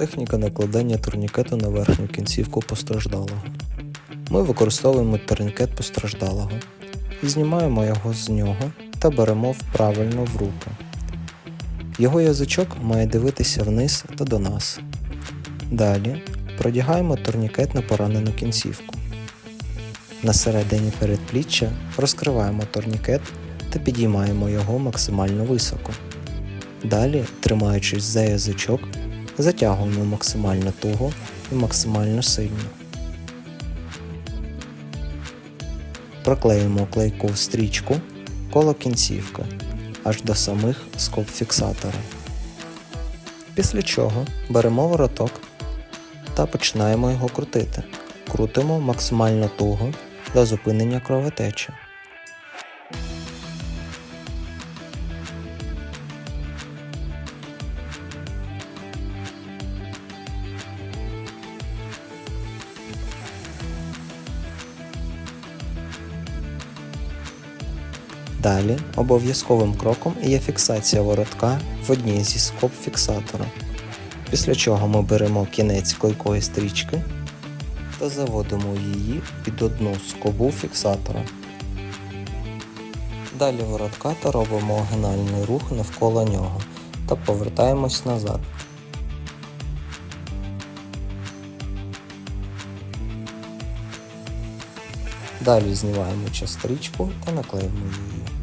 Техніка накладання турнікету на верхню кінцівку постраждалого. Ми використовуємо турнікет постраждалого знімаємо його з нього та беремо правильно в руки. Його язичок має дивитися вниз та до нас. Далі продягаємо турнікет на поранену кінцівку. На середині передпліччя розкриваємо турнікет та підіймаємо його максимально високо. Далі, тримаючись за язичок, затягуємо максимально туго і максимально сильно. Проклеїмо клейку стрічку коло кінцівки аж до самих скоб фіксатора. Після чого беремо вороток та починаємо його крутити. Крутимо максимально туго до зупинення кровотечі. Далі обов'язковим кроком є фіксація воротка в одній зі скоб фіксатора. Після чого ми беремо кінець клейкої стрічки та заводимо її під одну скобу фіксатора. Далі воротка та робимо огинальний рух навколо нього та повертаємось назад. Далі знімаємо частричку та наклеїмо її.